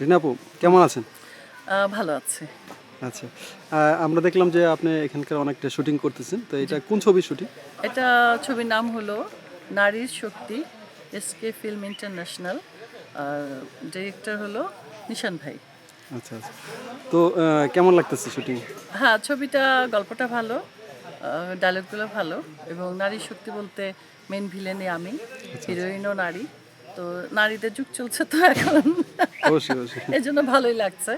রিনাপু কেমন আছেন? ভালো আছে। আচ্ছা আমরা দেখলাম যে আপনি এখানকার অনেকটা শুটিং করতেছেন তো এটা কোন ছবি শুটিং? এটা ছবির নাম হলো নারীর শক্তি এসকে ফিল্ম ইন্টারন্যাশনাল। ডিরেক্টর হলো নিশান ভাই। আচ্ছা আচ্ছা। তো কেমন লাগতেছে শুটিং? হ্যাঁ ছবিটা গল্পটা ভালো ডায়লগগুলো ভালো এবং নারীর শক্তি বলতে মেন ভিলেনই আমি হিরোইনও নারী। তো নারীদের যুগ চলছে তো এখন। এই জন্য ভালোই লাগছে।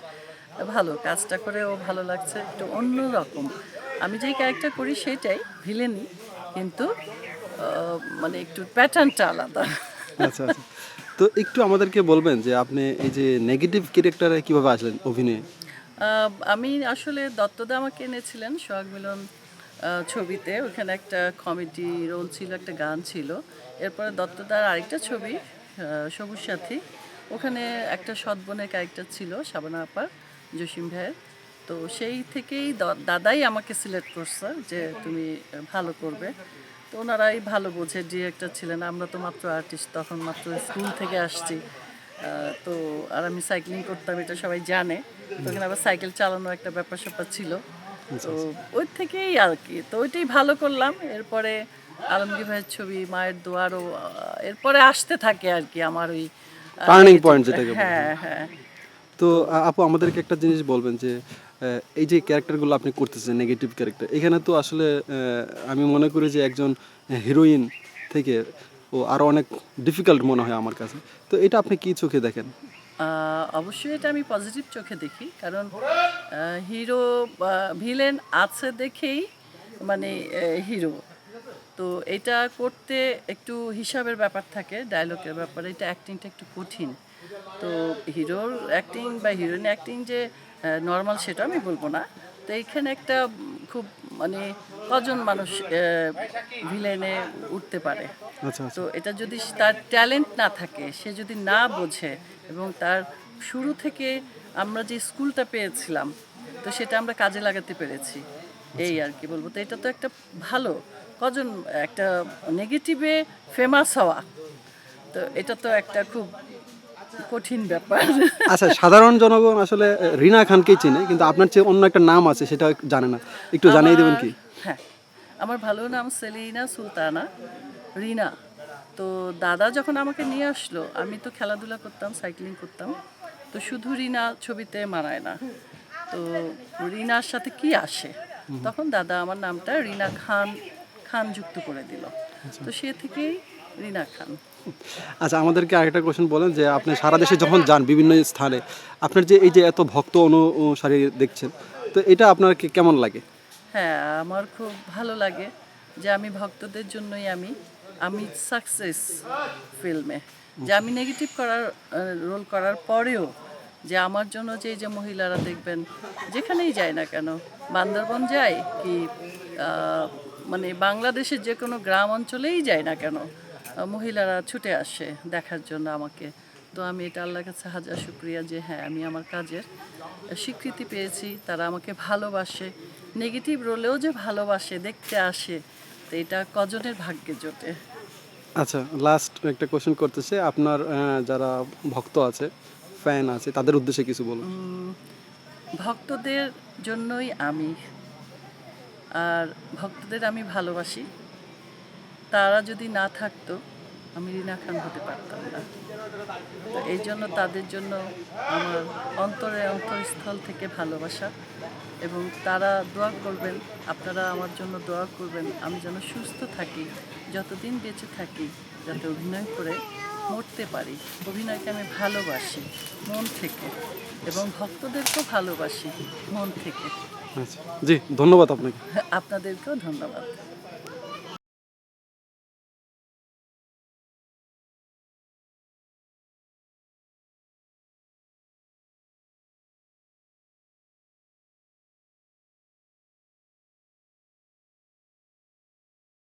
ভালো কাজটা করেও ভালো লাগছে একটু অন্য রকম। আমি যেই ক্যারেক্টার করি সেটাই ভিলেনই কিন্তু মানে একটু প্যাটার্নটা আলাদা। আচ্ছা আচ্ছা। তো একটু আমাদেরকে বলবেন যে আপনি এই যে নেগেটিভ ক্যারেক্টারে কীভাবে আসলেন অভিনয়ে? আমি আসলে দত্তদা আমাকে এনেছিলেন সোহাগ মিলন ছবিতে। ওখানে একটা কমেডি রোল ছিল একটা গান ছিল। এরপরে দত্তদার আরেকটা ছবি সবুজ সাথী। ওখানে একটা সৎ সৎবনের ক্যারেক্টার ছিল শাবানা আপার জসিম ভাইয়ের তো সেই থেকেই দাদাই আমাকে সিলেক্ট করছে যে তুমি ভালো করবে। তো ওনারাই ভালো বোঝে ডিরেক্টর ছিলেন। আমরা তো মাত্র আর্টিস্ট তখন মাত্র স্কুল থেকে আসছি। তো আর আমি সাইক্লিং করতাম এটা সবাই জানে। তখন আবার সাইকেল চালানো একটা ব্যাপার স্যাপার ছিল তো ওই থেকেই আর কি। তো ওইটাই ভালো করলাম। এরপরে আলমগীর ভাইয়ের ছবি মায়ের দোয়ারও এরপরে আসতে থাকে আর কি আমার ওই Turning point যেটাকে হ্যাঁ হ্যাঁ। তো আপু আমাদেরকে একটা জিনিস বলবেন যে এই যে ক্যারেক্টারগুলো আপনি করতেছেন নেগেটিভ ক্যারেক্টার এখানে তো আসলে আমি মনে করি যে একজন হিরোইন থেকে ও আরও অনেক ডিফিকাল্ট মনে হয় আমার কাছে। তো এটা আপনি কি চোখে দেখেন? অবশ্যই এটা আমি পজিটিভ চোখে দেখি কারণ হিরো ভিলেন আছে দেখেই মানে হিরো তো এটা করতে একটু হিসাবের ব্যাপার থাকে ডায়লগের ব্যাপারে। এটা অ্যাক্টিংটা একটু কঠিন। তো হিরোর অ্যাক্টিং বা হিরোইন অ্যাক্টিং যে নর্মাল সেটা আমি বলব না। তো এইখানে একটা খুব মানে কজন মানুষ ভিলেনে উঠতে পারে। আচ্ছা আচ্ছা। তো এটা যদি তার ট্যালেন্ট না থাকে সে যদি না বোঝে এবং তার শুরু থেকে আমরা যে স্কুলটা পেয়েছিলাম তো সেটা আমরা কাজে লাগাতে পেরেছি। এই আর কি বলব। তো এটা তো একটা ভালো কজন একটা নেগেটিভে ফেমাস হওয়া তো এটা তো একটা খুব কঠিন ব্যাপার। আচ্ছা সাধারণ জনগণ আসলে রিনা খানকেই চিনে কিন্তু আপনার চেয়ে অন্য একটা নাম আছে সেটা জানে না। একটু জানিয়ে দেবেন কি? হ্যাঁ আমার ভালো নাম সেলিনা সুলতানা রিনা। তো দাদা যখন আমাকে নিয়ে আসলো আমি তো খেলাধুলা করতাম সাইক্লিং করতাম তো শুধু রিনা ছবিতে মানায় না। তো রিনার সাথে কি আসে? তখন দাদা আমার নামটা রিনা খান খান যুক্ত করে দিল। তো সে থেকেই রিনা খান। আচ্ছা আমাদেরকে আরেকটা কোশ্চেন বলেন যে আপনি সারা দেশে যখন যান বিভিন্ন স্থানে আপনার যে এই যে এত ভক্ত অনুসারী দেখছেন তো এটা আপনার কি কেমন লাগে? হ্যাঁ আমার খুব ভালো লাগে যে আমি ভক্তদের জন্যই আমি আমি সাকসেস ফিল্মে যে আমি নেগেটিভ করার রোল করার পরেও যে আমার জন্য যে এই যে মহিলারা দেখবেন যেখানেই যায় না কেন বান্দরবন যায় কি মানে বাংলাদেশের যে কোনো গ্রাম অঞ্চলেই যায় না কেন? মহিলারা ছুটে আসে দেখার জন্য আমাকে। তো আমি এটা আল্লাহর কাছে হাজার শুক্রিয়া যে হ্যাঁ আমি আমার কাজের স্বীকৃতি পেয়েছি তারা আমাকে ভালোবাসে। নেগেটিভ রোলেও যে ভালোবাসে দেখতে আসে তো এটা কজনের ভাগ্যে জোটে? আচ্ছা লাস্ট একটা কোশ্চেন করতেছে। আপনার যারা ভক্ত আছে ফ্যান আছে তাদের উদ্দেশ্যে কিছু বলুন। ভক্তদের জন্যই আমি আর ভক্তদের আমি ভালোবাসি। তারা যদি না থাকতো, আমি রিনা খান হতে পারতাম না। তো এই জন্য তাদের জন্য আমার অন্তরে অন্তরস্থল থেকে ভালোবাসা এবং তারা দোয়া করবেন, আপনারা আমার জন্য দোয়া করবেন, আমি যেন সুস্থ থাকি, যতদিন বেঁচে থাকি, যাতে অভিনয় করে মরতে পারি। অভিনয়কে আমি ভালোবাসি মন থেকে এবং ভক্তদেরকেও ভালোবাসি মন থেকে। জি ধন্যবাদ আপনাকে। আপনাদেরকেও ধন্যবাদ।